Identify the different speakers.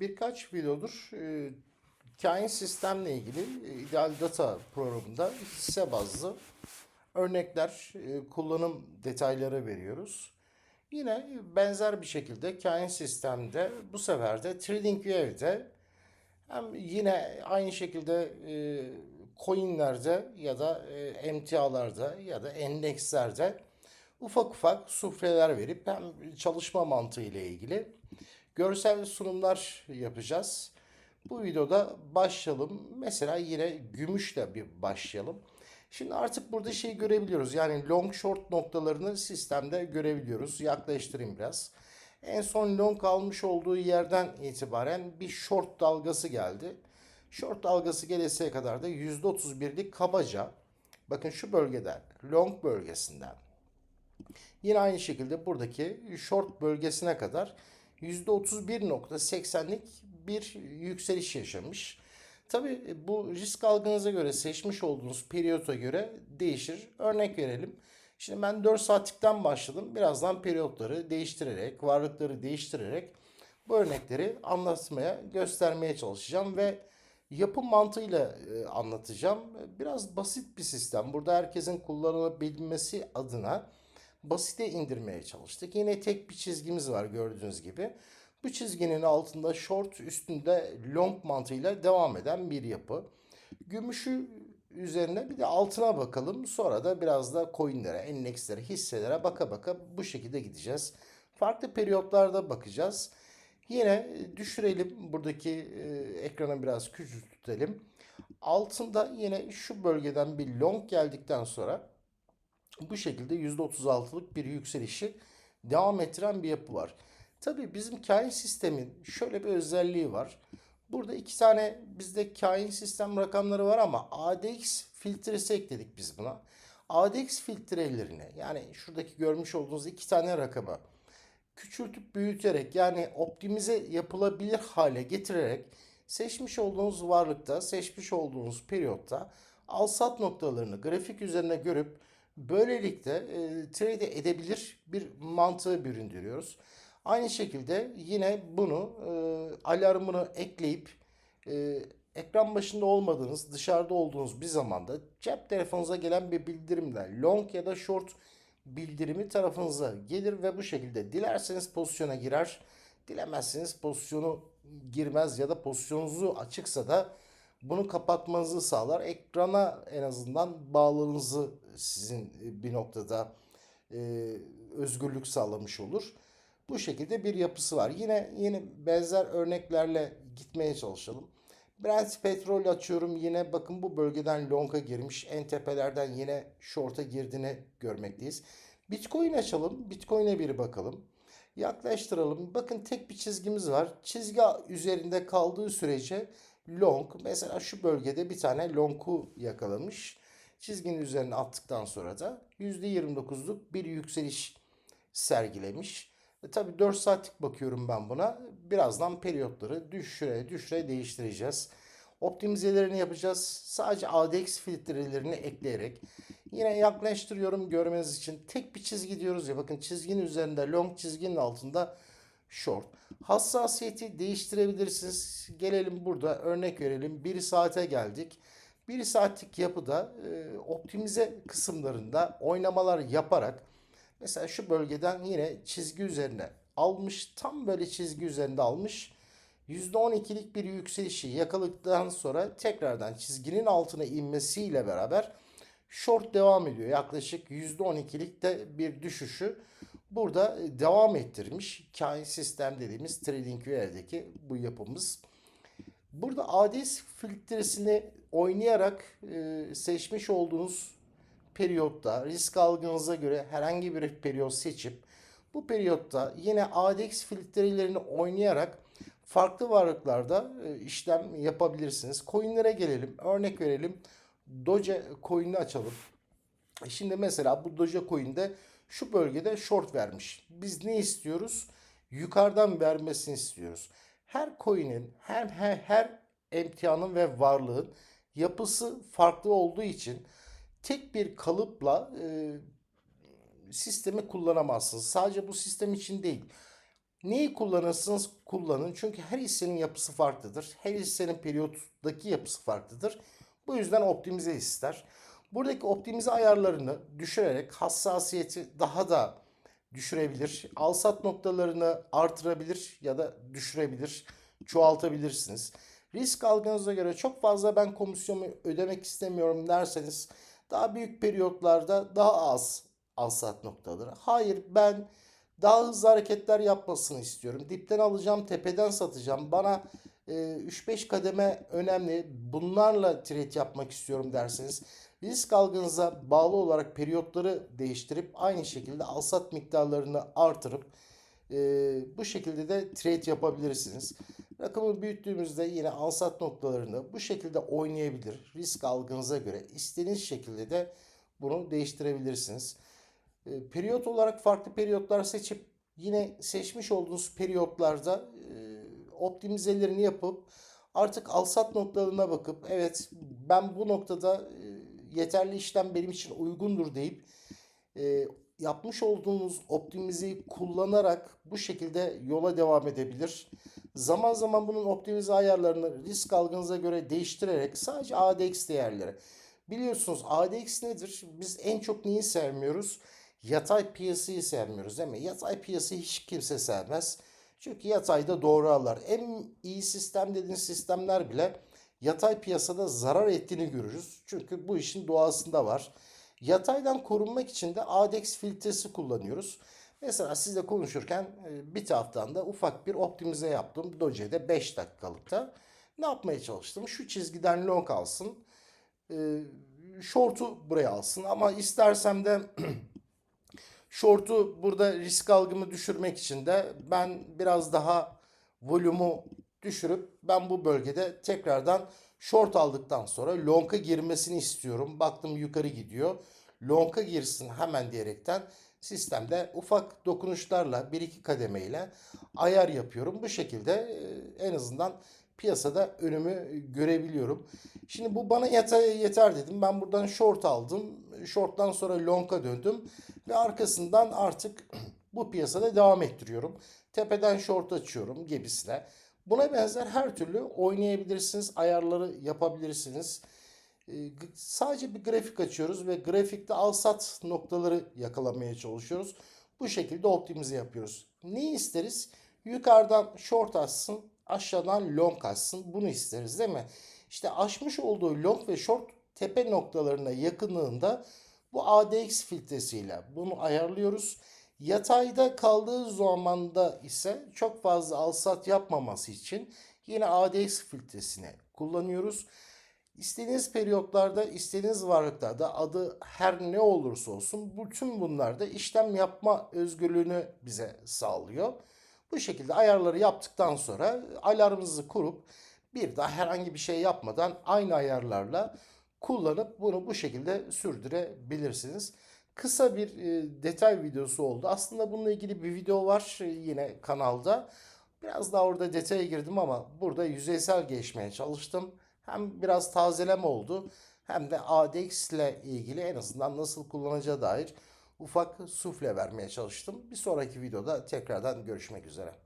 Speaker 1: Birkaç videodur e, kain sistemle ilgili e, ideal data programında hisse bazlı örnekler, e, kullanım detayları veriyoruz. Yine benzer bir şekilde kain sistemde bu sefer de TradingView'de hem yine aynı şekilde e, coinlerde ya da e, emtialarda ya da endekslerde ufak ufak sufleler verip hem çalışma mantığı ile ilgili görsel sunumlar yapacağız. Bu videoda başlayalım. Mesela yine gümüşle bir başlayalım. Şimdi artık burada şey görebiliyoruz. Yani long short noktalarını sistemde görebiliyoruz. Yaklaştırayım biraz. En son long almış olduğu yerden itibaren bir short dalgası geldi. Short dalgası geleseye kadar da %31'lik kabaca bakın şu bölgeden long bölgesinden Yine aynı şekilde buradaki short bölgesine kadar %31.80'lik bir yükseliş yaşamış. Tabi bu risk algınıza göre seçmiş olduğunuz periyota göre değişir. Örnek verelim. Şimdi ben 4 saatlikten başladım. Birazdan periyotları değiştirerek, varlıkları değiştirerek bu örnekleri anlatmaya, göstermeye çalışacağım ve yapı mantığıyla e, anlatacağım. Biraz basit bir sistem. Burada herkesin kullanabilmesi adına basite indirmeye çalıştık. Yine tek bir çizgimiz var gördüğünüz gibi. Bu çizginin altında short üstünde long mantığıyla devam eden bir yapı. Gümüşü üzerine bir de altına bakalım. Sonra da biraz da coinlere, endekslere, hisselere baka baka bu şekilde gideceğiz. Farklı periyotlarda bakacağız. Yine düşürelim buradaki e, ekranı biraz küçültelim. Altında yine şu bölgeden bir long geldikten sonra bu şekilde %36'lık bir yükselişi devam ettiren bir yapı var. Tabii bizim kain sistemin şöyle bir özelliği var. Burada iki tane bizde kain sistem rakamları var ama ADX filtresi ekledik biz buna. ADX filtrelerini yani şuradaki görmüş olduğunuz iki tane rakamı küçültüp büyüterek yani optimize yapılabilir hale getirerek seçmiş olduğunuz varlıkta, seçmiş olduğunuz periyotta al sat noktalarını grafik üzerine görüp Böylelikle e, trade edebilir bir mantığı büründürüyoruz. Aynı şekilde yine bunu e, alarmını ekleyip e, ekran başında olmadığınız, dışarıda olduğunuz bir zamanda cep telefonunuza gelen bir bildirimle long ya da short bildirimi tarafınıza gelir ve bu şekilde dilerseniz pozisyona girer, dilemezseniz pozisyonu girmez ya da pozisyonunuzu açıksa da bunu kapatmanızı sağlar. Ekrana en azından bağlılığınızı sizin bir noktada e, özgürlük sağlamış olur. Bu şekilde bir yapısı var. Yine yine benzer örneklerle gitmeye çalışalım. Brent petrol açıyorum. Yine bakın bu bölgeden long'a girmiş. En tepelerden yine short'a girdiğini görmekteyiz. Bitcoin açalım. Bitcoin'e bir bakalım. Yaklaştıralım. Bakın tek bir çizgimiz var. Çizgi üzerinde kaldığı sürece long. Mesela şu bölgede bir tane long'u yakalamış. Çizginin üzerine attıktan sonra da %29'luk bir yükseliş sergilemiş. E tabii 4 saatlik bakıyorum ben buna. Birazdan periyotları düşüre düşüre değiştireceğiz. Optimizelerini yapacağız. Sadece ADX filtrelerini ekleyerek. Yine yaklaştırıyorum görmeniz için. Tek bir çizgi diyoruz ya. Bakın çizginin üzerinde long çizginin altında short. Hassasiyeti değiştirebilirsiniz. Gelelim burada örnek verelim. 1 saate geldik. 1 saatlik yapıda e, optimize kısımlarında oynamalar yaparak mesela şu bölgeden yine çizgi üzerine almış. Tam böyle çizgi üzerinde almış. %12'lik bir yükselişi yakaladıktan sonra tekrardan çizginin altına inmesiyle beraber short devam ediyor. Yaklaşık %12'lik de bir düşüşü burada devam ettirmiş. Kain sistem dediğimiz TradingView'deki bu yapımız. Burada ADS filtresini oynayarak e, seçmiş olduğunuz periyotta risk algınıza göre herhangi bir periyot seçip bu periyotta yine ADX filtrelerini oynayarak farklı varlıklarda e, işlem yapabilirsiniz. Coinlere gelelim. Örnek verelim. Doge coin'i açalım. Şimdi mesela bu Doge coin'de şu bölgede short vermiş. Biz ne istiyoruz? Yukarıdan vermesini istiyoruz. Her coin'in, her her her emtianın ve varlığın yapısı farklı olduğu için tek bir kalıpla e, sistemi kullanamazsınız. Sadece bu sistem için değil. Neyi kullanırsınız kullanın. Çünkü her hissenin yapısı farklıdır. Her hissenin periyottaki yapısı farklıdır. Bu yüzden optimize ister. Buradaki optimize ayarlarını düşürerek hassasiyeti daha da düşürebilir. Alsat noktalarını artırabilir ya da düşürebilir. Çoğaltabilirsiniz. Risk algınıza göre çok fazla ben komisyonumu ödemek istemiyorum derseniz daha büyük periyotlarda daha az alsat noktaları. Hayır ben daha hızlı hareketler yapmasını istiyorum. Dipten alacağım, tepeden satacağım. Bana e, 3-5 kademe önemli. Bunlarla trade yapmak istiyorum derseniz risk algınıza bağlı olarak periyotları değiştirip aynı şekilde alsat miktarlarını artırıp e, bu şekilde de trade yapabilirsiniz. Rakamı büyüttüğümüzde yine alsat noktalarını bu şekilde oynayabilir. Risk algınıza göre istediğiniz şekilde de bunu değiştirebilirsiniz. E, periyot olarak farklı periyotlar seçip yine seçmiş olduğunuz periyotlarda e, optimizelerini yapıp artık alsat noktalarına bakıp evet ben bu noktada e, yeterli işlem benim için uygundur deyip e, yapmış olduğunuz optimizeyi kullanarak bu şekilde yola devam edebilir. Zaman zaman bunun optimize ayarlarını risk algınıza göre değiştirerek sadece ADX değerleri. Biliyorsunuz ADX nedir? Biz en çok neyi sevmiyoruz? Yatay piyasayı sevmiyoruz değil mi? Yatay piyasayı hiç kimse sevmez. Çünkü yatayda doğru alır. En iyi sistem dediğiniz sistemler bile yatay piyasada zarar ettiğini görürüz. Çünkü bu işin doğasında var. Yataydan korunmak için de ADX filtresi kullanıyoruz. Mesela sizle konuşurken e, bir taraftan da ufak bir optimize yaptım. Doge'de 5 dakikalıkta. Ne yapmaya çalıştım? Şu çizgiden long alsın. E, short'u buraya alsın. Ama istersem de short'u burada risk algımı düşürmek için de ben biraz daha volümü düşürüp ben bu bölgede tekrardan short aldıktan sonra long'a girmesini istiyorum. Baktım yukarı gidiyor. Long'a girsin hemen diyerekten sistemde ufak dokunuşlarla bir iki kademeyle ayar yapıyorum. Bu şekilde e, en azından piyasada önümü görebiliyorum. Şimdi bu bana yeter, yeter dedim. Ben buradan short aldım. Short'tan sonra long'a döndüm ve arkasından artık bu piyasada devam ettiriyorum. Tepeden short açıyorum gibisine. Buna benzer her türlü oynayabilirsiniz, ayarları yapabilirsiniz. Ee, sadece bir grafik açıyoruz ve grafikte al sat noktaları yakalamaya çalışıyoruz. Bu şekilde optimize yapıyoruz. Ne isteriz? Yukarıdan short açsın, aşağıdan long açsın. Bunu isteriz değil mi? İşte açmış olduğu long ve short tepe noktalarına yakınlığında bu ADX filtresiyle bunu ayarlıyoruz. Yatayda kaldığı zamanda ise çok fazla alsat yapmaması için yine ADX filtresini kullanıyoruz. İstediğiniz periyotlarda, istediğiniz varlıklarda adı her ne olursa olsun bütün bunlarda işlem yapma özgürlüğünü bize sağlıyor. Bu şekilde ayarları yaptıktan sonra alarmınızı kurup bir daha herhangi bir şey yapmadan aynı ayarlarla kullanıp bunu bu şekilde sürdürebilirsiniz. Kısa bir e, detay videosu oldu. Aslında bununla ilgili bir video var e, yine kanalda. Biraz daha orada detaya girdim ama burada yüzeysel geçmeye çalıştım. Hem biraz tazeleme oldu hem de ADX ile ilgili en azından nasıl kullanacağı dair ufak sufle vermeye çalıştım. Bir sonraki videoda tekrardan görüşmek üzere.